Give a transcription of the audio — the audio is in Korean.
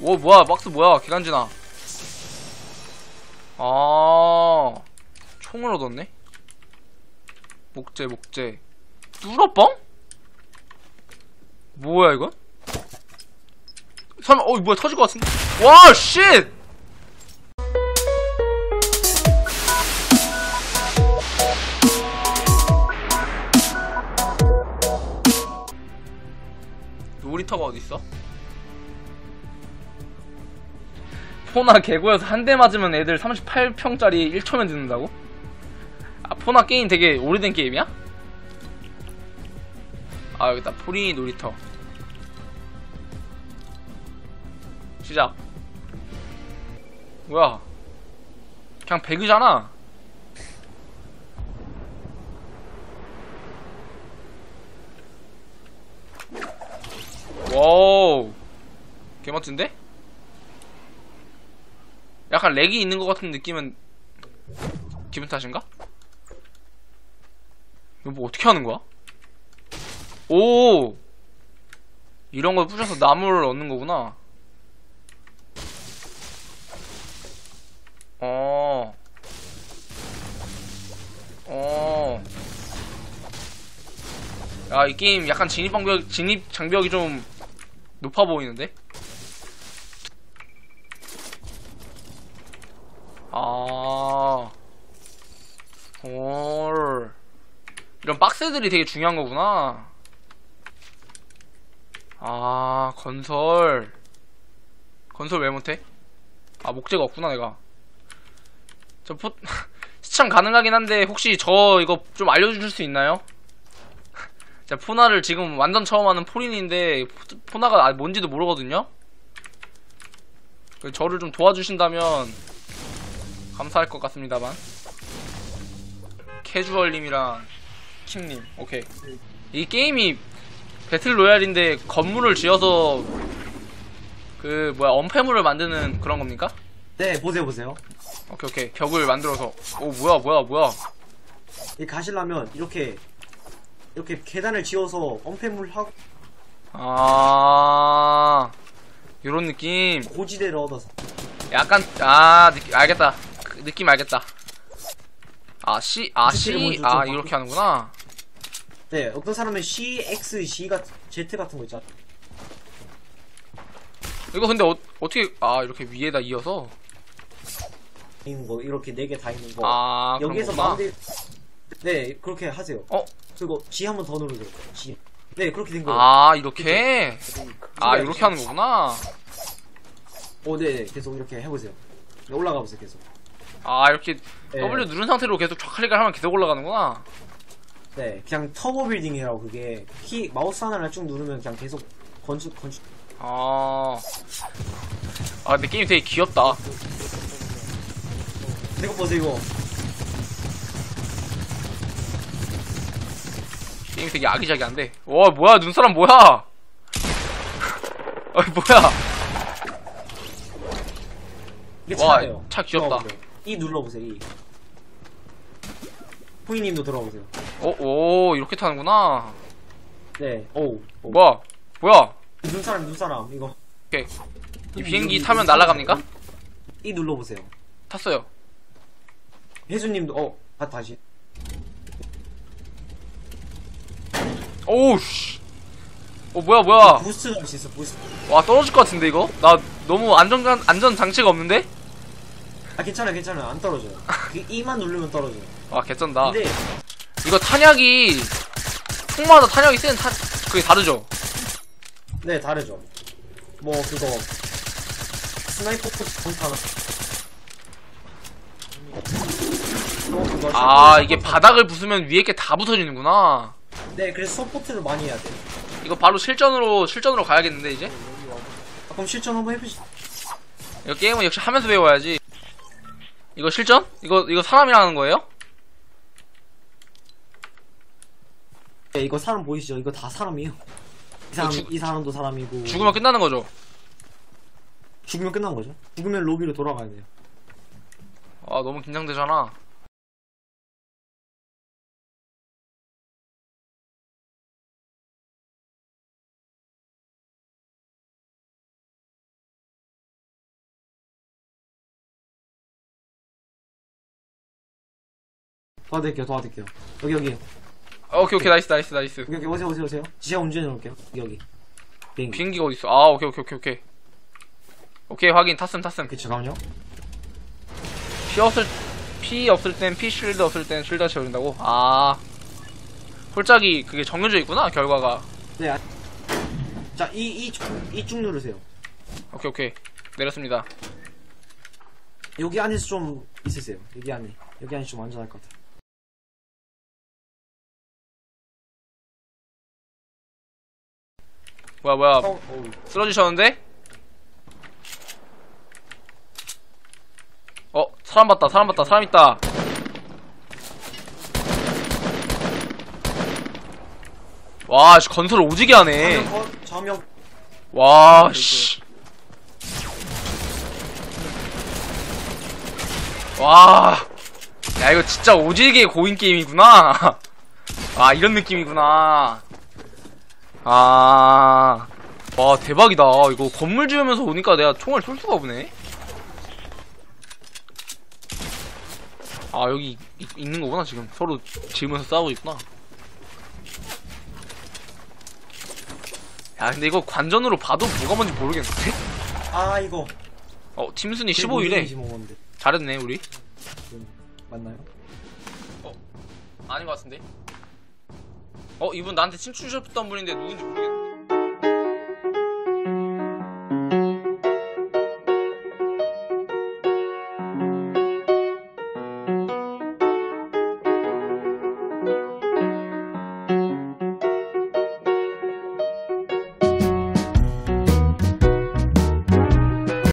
오 뭐야 박스 뭐야 기간지나 아 총을 얻었네 목재 목재 뚫어뻥? 뭐야 이건? 설마 어 뭐야 터질 것 같은데? 와 쉣! 놀이터가 어딨어? 포나 개구여서 한 대 맞으면 애들 38평짜리 1초면 듣는다고? 아 포나 게임 되게 오래된 게임이야? 아 여기다 포리 놀이터 시작 뭐야 그냥 배그잖아 와우 개멋진데? 약간 렉이 있는 것 같은 느낌은 기분 탓인가? 이거 뭐 어떻게 하는 거야? 오 이런 걸 부셔서 나무를 얻는 거구나 어. 어. 야, 이 게임 약간 진입 장벽, 진입 장벽이 좀 높아 보이는데? 아. 헐. 이런 박스들이 되게 중요한 거구나. 아, 건설. 건설 왜 못해? 아, 목재가 없구나, 내가. 저 포, 시청 가능하긴 한데, 혹시 저 이거 좀 알려주실 수 있나요? 자, 포나를 지금 완전 처음 하는 포린인데, 포- 포나가 아- 뭔지도 모르거든요? 그 저를 좀 도와주신다면, 감사할 것 같습니다만. 캐주얼님이랑 킴님, 오케이. 이 게임이 배틀 로얄인데 건물을 지어서 그 뭐야 엄폐물을 만드는 그런 겁니까? 네, 보세요, 보세요. 오케이 오케이 벽을 만들어서 오 뭐야 뭐야 뭐야 이 가시려면 이렇게 이렇게 계단을 지어서 엄폐물 하고 아 요런 느낌 고지대를 얻어서 약간 아 느낌 알겠다 그 느낌 알겠다 아C 스킬을 아C 먼저 좀 아. 이렇게 하는구나 네, 어떤 사람은 C, X, C 같은 Z 같은 거 있잖아. 이거 근데 어, 어떻게 아 이렇게 위에다 이어서 있는 거 이렇게 네 개 다 있는 거. 아 여기에서 마음대로 네, 그렇게 하세요. 어? 그리고 G 한 번 더 누르세요. G. 네, 그렇게 된 거예요. 아 이렇게 아 네. 이렇게 하는 거구나 어, 네, 네, 계속 이렇게 해보세요. 네, 올라가 보세요, 계속. 아 이렇게 네. W 누른 상태로 계속 좌클릭을 하면 계속 올라가는구나 네, 그냥 터보 빌딩이라고 그게 키 마우스 하나를 쭉 누르면 그냥 계속 건축 건축. 아. 아, 근데 게임 되게 귀엽다. 이거 보세요, 이거. 게임 되게 아기자기한데. 와, 뭐야, 눈사람 뭐야? 아, 뭐야? 이게 와, 차예요. 차 귀엽다. E 눌러보세요, E. 후이님도 들어가보세요. 오, 오, 이렇게 타는구나. 네. 오우. 뭐야? 뭐야? 눈사람, 눈사람, 이거. 오케이. 이 비행기 타면 날아갑니까? E 눌러보세요. 탔어요. 혜수님도, 어, 아, 다시. 오우, 씨. 어, 뭐야, 뭐야. 부스트 할수 있어, 부스트. 와, 떨어질 것 같은데, 이거? 나 너무 안전, 안전 장치가 없는데? 아, 괜찮아, 괜찮아. 안 떨어져요. 그 E만 누르면 떨어져요. 와, 개쩐다. 근데, 이거 탄약이, 총마다 탄약이 센 탄, 그게 다르죠? 네, 다르죠. 뭐, 그거. 스나이퍼 포트. 또 그거 아, 이게 바닥을 부수면 위에 게 다 부서지는구나. 네, 그래서 서포트를 많이 해야 돼. 이거 바로 실전으로 실전으로 가야겠는데 이제 아, 그럼 실전 한번 해보시. 이거 게임은 역시 하면서 배워야지 이거 실전? 이거 이거 사람이랑 하는 거예요? 네, 이거 사람 보이시죠? 이거 다 사람이에요. 이 사람, 죽- 이 사람도 사람이고. 죽으면 끝나는 거죠? 죽으면 끝난 거죠. 죽으면 로비로 돌아가야 돼요. 아 너무 긴장되잖아 도와드릴게요, 도와드릴게요. 여기, 여기. 어, 오케이 오케이 나이스 나이스 나이스 여기, 여기, 오세요, 오세요, 오세요. 제가 운전해 놓을게요. 여기, 여기. 비행기. 비행기가 어딨어 아 오케이 오케이 오케이 오케이 오케이 확인 탔음 탔음 그쵸, 잠깐만요. 피 없을 피 없을 땐 피 쉴드 없을 땐 쉴드 채워준다고 아 홀짝이 그게 정해져 있구나 결과가 네. 아- 자, 이, 이, 이쭉 누르세요. 오케이 오케이 내렸습니다 여기 안에서 좀 있으세요. 여기 안에. 여기 안에 좀 안전할 것 같아요. 뭐야 뭐야 어, 어, 쓰러지셨는데? 어 사람 봤다 사람 봤다 사람 있다 와 씨, 건설 오지게 하네 저명 컷, 저명. 와 씨. 와. 야, 이거 진짜 오지게 고인 게임이구나. 아, 이런 느낌이구나. 아. 와, 대박이다. 이거 건물 지으면서 오니까 내가 총을 쏠 수가 없네. 아, 여기 이- 있는 거구나, 지금. 서로 지으면서 싸우고 있구나. 야, 근데 이거 관전으로 봐도 뭐가 뭔지 모르겠는데? 아, 이거. 어, 팀순위 15위래. 25인데. 잘했네, 우리. 맞나요? 아닌 것 같은데? 어, 이분 나한테 친추 주셨던 분인데 누군지 모르겠네.